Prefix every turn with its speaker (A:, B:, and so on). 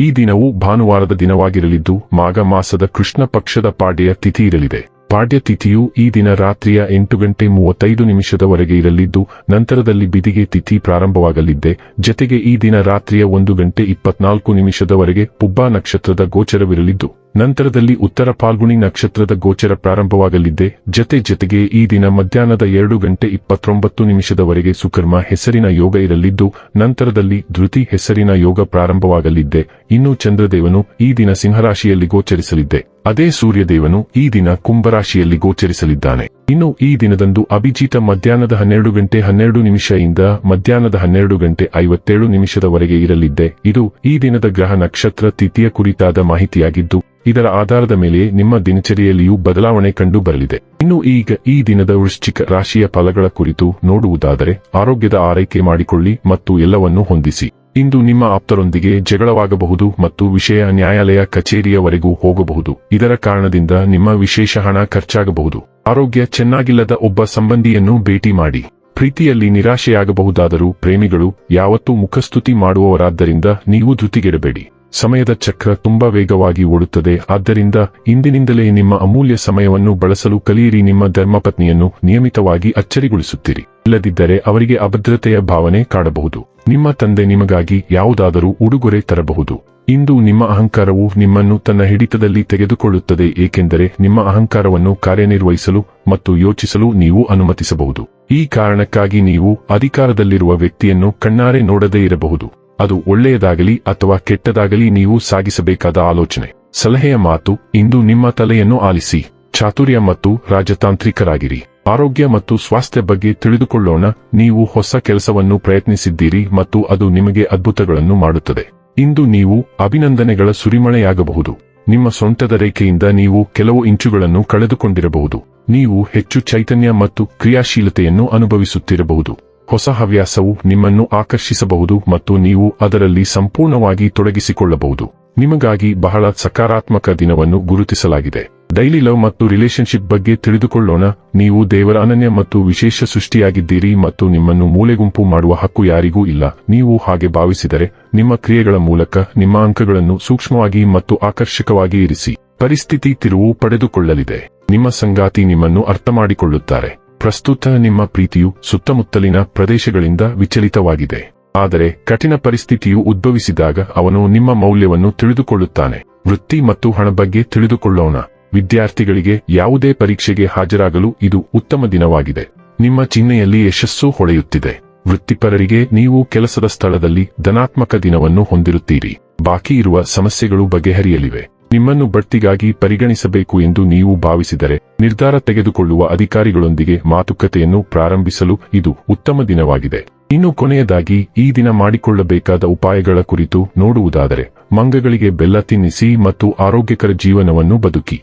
A: ಈ ದಿನವು ಭಾನುವಾರದ ದಿನವಾಗಿರಲಿದ್ದು ಮಾಘ ಮಾಸದ ಕೃಷ್ಣ ಪಕ್ಷದ ಪಾಡ್ಯ ತಿಥಿ ಇರಲಿದೆ. ಪಾಡ್ಯ ತಿಥಿಯು ಈ ದಿನ ರಾತ್ರಿಯ ಎಂಟು ಗಂಟೆ ಮೂವತ್ತೈದು ನಿಮಿಷದವರೆಗೆ ಇರಲಿದ್ದು ನಂತರದಲ್ಲಿ ಬಿದಿಗೆ ತಿಥಿ ಪ್ರಾರಂಭವಾಗಲಿದ್ದೆ. ಜತೆಗೆ ಈ ದಿನ ರಾತ್ರಿಯ ಒಂದು ಗಂಟೆ ಇಪ್ಪತ್ನಾಲ್ಕು ನಿಮಿಷದವರೆಗೆ ಪುಬ್ಬಾ ನಕ್ಷತ್ರದ ಗೋಚರವಿರಲಿದ್ದು ನಂತರದಲ್ಲಿ ಉತ್ತರ ಫಾಲ್ಗುಣಿ ನಕ್ಷತ್ರದ ಗೋಚರ ಪ್ರಾರಂಭವಾಗಲಿದ್ದೆ ಜತೆ ಜತೆಗೆ ಈ ದಿನ ಮಧ್ಯಾಹ್ನದ ಎರಡು ಗಂಟೆ ಇಪ್ಪತ್ತೊಂಬತ್ತು ನಿಮಿಷದವರೆಗೆ ಸುಕರ್ಮ ಹೆಸರಿನ ಯೋಗ ಇರಲಿದ್ದು, ನಂತರದಲ್ಲಿ ಧೃತಿ ಹೆಸರಿನ ಯೋಗ ಪ್ರಾರಂಭವಾಗಲಿದ್ದೆ ಇನ್ನು ಚಂದ್ರದೇವನು ಈ ದಿನ ಸಿಂಹರಾಶಿಯಲ್ಲಿ ಗೋಚರಿಸಲಿದ್ದೆ ಅದೇ ಸೂರ್ಯದೇವನು ಈ ದಿನ ಕುಂಭರಾಶಿಯಲ್ಲಿ ಗೋಚರಿಸಲಿದ್ದಾನೆ. ಇನ್ನು ಈ ದಿನದಂದು ಅಭಿಜಿತ ಮಧ್ಯಾಹ್ನದ ಹನ್ನೆರಡು ಗಂಟೆ ಹನ್ನೆರಡು ನಿಮಿಷದಿಂದ ಮಧ್ಯಾಹ್ನದ ಹನ್ನೆರಡು ಗಂಟೆ ಐವತ್ತೇಳು ನಿಮಿಷದವರೆಗೆ ಇರಲಿದ್ದೆ. ಇದು ಈ ದಿನದ ಗ್ರಹ ನಕ್ಷತ್ರ ತಿಥಿಯ ಕುರಿತಾದ ಮಾಹಿತಿಯಾಗಿದ್ದು, ಇದರ ಆಧಾರದ ಮೇಲೆ ನಿಮ್ಮ ದಿನಚರಿಯಲ್ಲಿಯೂ ಬದಲಾವಣೆ ಕಂಡು ಬರಲಿದೆ. ಇನ್ನು ಈಗ ಈ ದಿನದ ವೃಶ್ಚಿಕ ರಾಶಿಯ ಫಲಗಳ ಕುರಿತು ನೋಡುವುದಾದರೆ, ಆರೋಗ್ಯದ ಆರೈಕೆ ಮಾಡಿಕೊಳ್ಳಿ ಮತ್ತು ಎಲ್ಲವನ್ನೂ ಹೊಂದಿಸಿ. ಇಂದು ನಿಮ್ಮ ಆಪ್ತರೊಂದಿಗೆ ಜಗಳವಾಗಬಹುದು ಮತ್ತು ವಿಷಯ ನ್ಯಾಯಾಲಯ ಕಚೇರಿಯವರೆಗೂ ಹೋಗಬಹುದು. ಇದರ ಕಾರಣದಿಂದ ನಿಮ್ಮ ವಿಶೇಷ ಹಣ ಖರ್ಚಾಗಬಹುದು. ಆರೋಗ್ಯ ಚೆನ್ನಾಗಿಲ್ಲದ ಒಬ್ಬ ಸಂಬಂಧಿಯನ್ನು ಭೇಟಿ ಮಾಡಿ. ಪ್ರೀತಿಯಲ್ಲಿ ನಿರಾಶೆಯಾಗಬಹುದಾದರೂ ಪ್ರೇಮಿಗಳು ಯಾವತ್ತೂ ಮುಖಸ್ತುತಿ ಮಾಡುವವರಾದ್ದರಿಂದ ನೀವು ಧೃತಿಗೆಡಬೇಡಿ. ಸಮಯದ ಚಕ್ರ ತುಂಬಾ ವೇಗವಾಗಿ ಓಡುತ್ತದೆ. ಆದ್ದರಿಂದ ಇಂದಿನಿಂದಲೇ ನಿಮ್ಮ ಅಮೂಲ್ಯ ಸಮಯವನ್ನು ಬಳಸಲು ಕಲಿಯಿರಿ. ನಿಮ್ಮ ಧರ್ಮಪತ್ನಿಯನ್ನು ನಿಯಮಿತವಾಗಿ ಅಚ್ಚರಿಗೊಳಿಸುತ್ತೀರಿ. ಇಲ್ಲದಿದ್ದರೆ ಅವರಿಗೆ ಅಭದ್ರತೆಯ ಭಾವನೆ ಕಾಡಬಹುದು. ನಿಮ್ಮ ತಂದೆ ನಿಮಗಾಗಿ ಯಾವುದಾದರೂ ಉಡುಗೊರೆ ತರಬಹುದು. ಇಂದು ನಿಮ್ಮ ಅಹಂಕಾರವು ನಿಮ್ಮನ್ನು ತನ್ನ ಹಿಡಿತದಲ್ಲಿ ತೆಗೆದುಕೊಳ್ಳುತ್ತದೆ, ಏಕೆಂದರೆ ನಿಮ್ಮ ಅಹಂಕಾರವನ್ನು ಕಾರ್ಯನಿರ್ವಹಿಸಲು ಮತ್ತು ಯೋಚಿಸಲು ನೀವು ಅನುಮತಿಸಬಹುದು. ಈ ಕಾರಣಕ್ಕಾಗಿ ನೀವು ಅಧಿಕಾರದಲ್ಲಿರುವ ವ್ಯಕ್ತಿಯನ್ನು ಕಣ್ಣಾರೆ ನೋಡದೇ ಇರಬಹುದು. ಅದು ಒಳ್ಳೆಯದಾಗಲಿ ಅಥವಾ ಕೆಟ್ಟದಾಗಲಿ ನೀವು ಸಾಗಿಸಬೇಕಾದ ಆಲೋಚನೆ. ಸಲಹೆಯ ಮಾತು, ಇಂದು ನಿಮ್ಮ ತಲೆಯನ್ನು ಆಲಿಸಿ. ಚಾತುರ್ಯ ಮತ್ತು ರಾಜತಾಂತ್ರಿಕರಾಗಿರಿ. ಆರೋಗ್ಯ ಮತ್ತು ಸ್ವಾಸ್ಥ್ಯ ಬಗ್ಗೆ ತಿಳಿದುಕೊಳ್ಳೋಣ. ನೀವು ಹೊಸ ಕೆಲಸವನ್ನು ಪ್ರಯತ್ನಿಸಿದ್ದೀರಿ ಮತ್ತು ಅದು ನಿಮಗೆ ಅದ್ಭುತಗಳನ್ನು ಮಾಡುತ್ತದೆ. ಇಂದು ನೀವು ಅಭಿನಂದನೆಗಳ ಸುರಿಮಳೆಯಾಗಬಹುದು. ನಿಮ್ಮ ಸೊಂಟದ ರೇಖೆಯಿಂದ ನೀವು ಕೆಲವು ಇಂಚುಗಳನ್ನು ಕಳೆದುಕೊಂಡಿರಬಹುದು. ನೀವು ಹೆಚ್ಚು ಚೈತನ್ಯ ಮತ್ತು ಕ್ರಿಯಾಶೀಲತೆಯನ್ನು ಅನುಭವಿಸುತ್ತಿರಬಹುದು. ಹೊಸ ಹವ್ಯಾಸವು ನಿಮ್ಮನ್ನು ಆಕರ್ಷಿಸಬಹುದು ಮತ್ತು ನೀವು ಅದರಲ್ಲಿ ಸಂಪೂರ್ಣವಾಗಿ ತೊಡಗಿಸಿಕೊಳ್ಳಬಹುದು. ನಿಮಗಾಗಿ ಬಹಳ ಸಕಾರಾತ್ಮಕ ದಿನವನ್ನು ಗುರುತಿಸಲಾಗಿದೆ. ಡೈಲಿ ಲವ್ ಮತ್ತು ರಿಲೇಶನ್ಶಿಪ್ ಬಗ್ಗೆ ತಿಳಿದುಕೊಳ್ಳೋಣ. ನೀವು ದೇವರ ಅನನ್ಯ ಮತ್ತು ವಿಶೇಷ ಸೃಷ್ಟಿಯಾಗಿದ್ದೀರಿ ಮತ್ತು ನಿಮ್ಮನ್ನು ಮೂಲೆಗುಂಪು ಮಾಡುವ ಹಕ್ಕು ಯಾರಿಗೂ ಇಲ್ಲ. ನೀವು ಹಾಗೆ ಭಾವಿಸಿದರೆ ನಿಮ್ಮ ಕ್ರಿಯೆಗಳ ಮೂಲಕ ನಿಮ್ಮ ಅಂಕಗಳನ್ನು ಸೂಕ್ಷ್ಮವಾಗಿ ಮತ್ತು ಆಕರ್ಷಕವಾಗಿ ಇರಿಸಿ. ಪರಿಸ್ಥಿತಿ ತಿರುವು ಪಡೆದುಕೊಳ್ಳಲಿದೆ. ನಿಮ್ಮ ಸಂಗಾತಿ ನಿಮ್ಮನ್ನು ಅರ್ಥಮಾಡಿಕೊಳ್ಳುತ್ತಾರೆ. ಪ್ರಸ್ತುತ ನಿಮ್ಮ ಪ್ರೀತಿಯು ಸುತ್ತಮುತ್ತಲಿನ ಪ್ರದೇಶಗಳಿಂದ ವಿಚಲಿತವಾಗಿದೆ. ಆದರೆ ಕಠಿಣ ಪರಿಸ್ಥಿತಿಯು ಉದ್ಭವಿಸಿದಾಗ ಅವನು ನಿಮ್ಮ ಮೌಲ್ಯವನ್ನು ತಿಳಿದುಕೊಳ್ಳುತ್ತಾನೆ. ವೃತ್ತಿ ಮತ್ತು ಹಣ ಬಗ್ಗೆ ತಿಳಿದುಕೊಳ್ಳೋಣ. ವಿದ್ಯಾರ್ಥಿಗಳಿಗೆ ಯಾವುದೇ ಪರೀಕ್ಷೆಗೆ ಹಾಜರಾಗಲು ಇದು ಉತ್ತಮ ದಿನವಾಗಿದೆ. ನಿಮ್ಮ ಚಿಹ್ನೆಯಲ್ಲಿ ಯಶಸ್ಸು ಹೊಳೆಯುತ್ತಿದೆ. ವೃತ್ತಿಪರರಿಗೆ ನೀವು ಕೆಲಸದ ಸ್ಥಳದಲ್ಲಿ ಧನಾತ್ಮಕ ದಿನವನ್ನು ಹೊಂದಿರುತ್ತೀರಿ. ಬಾಕಿ ಇರುವ ಸಮಸ್ಯೆಗಳು ಬಗೆಹರಿಯಲಿವೆ. ನಿಮ್ಮನ್ನು ಬಡ್ತಿಗಾಗಿ ಪರಿಗಣಿಸಬೇಕು ಎಂದು ನೀವು ಭಾವಿಸಿದರೆ ನಿರ್ಧಾರ ತೆಗೆದುಕೊಳ್ಳುವ ಅಧಿಕಾರಿಗಳೊಂದಿಗೆ ಮಾತುಕತೆಯನ್ನು ಪ್ರಾರಂಭಿಸಲು ಇದು ಉತ್ತಮ ದಿನವಾಗಿದೆ. ಇನ್ನು ಕೊನೆಯದಾಗಿ, ಈ ದಿನ ಮಾಡಿಕೊಳ್ಳಬೇಕಾದ ಉಪಾಯಗಳ ಕುರಿತು ನೋಡುವುದಾದರೆ, ಮಂಗಗಳಿಗೆ ಬೆಲ್ಲ ತಿನ್ನಿಸಿ ಮತ್ತು ಆರೋಗ್ಯಕರ ಜೀವನವನ್ನು ಬದುಕಿ.